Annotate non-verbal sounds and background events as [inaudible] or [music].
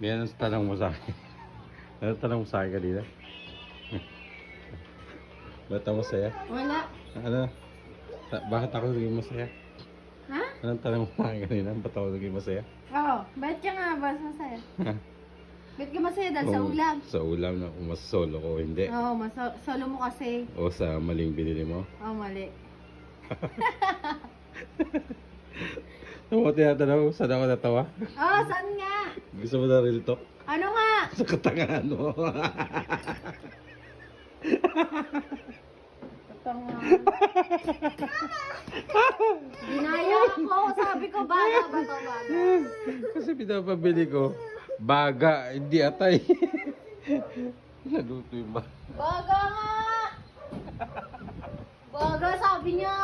May [laughs] anong tanong mo sa akin? Ano tanong mo sa akin kanina? [laughs] Ba't ako masaya? Wala. Ano? Ta- bakit ako naging masaya? Ha? Anong tanong mo sa akin kanina? Ba't ako naging masaya? Oo. Ba't ka nga ba masaya? Ba't ka masaya dahil sa Kung ulam? Sa ulam na kung mas solo ko, hindi. Oo, mas solo mo kasi. O sa maling binili mo. Oo, mali. [laughs] Ano mo tinatanong? Saan ako natawa? Oo, saan nga? Gusto mo na real talk? Ano nga? [laughs] Sa katangahan mo. Nga. Ginaya ako. Sabi ko, baga ba to baga? Kasi pinapabili ko, baga, hindi atay. [laughs] Naluto yung baga. Baga nga! Baga, sabi niya.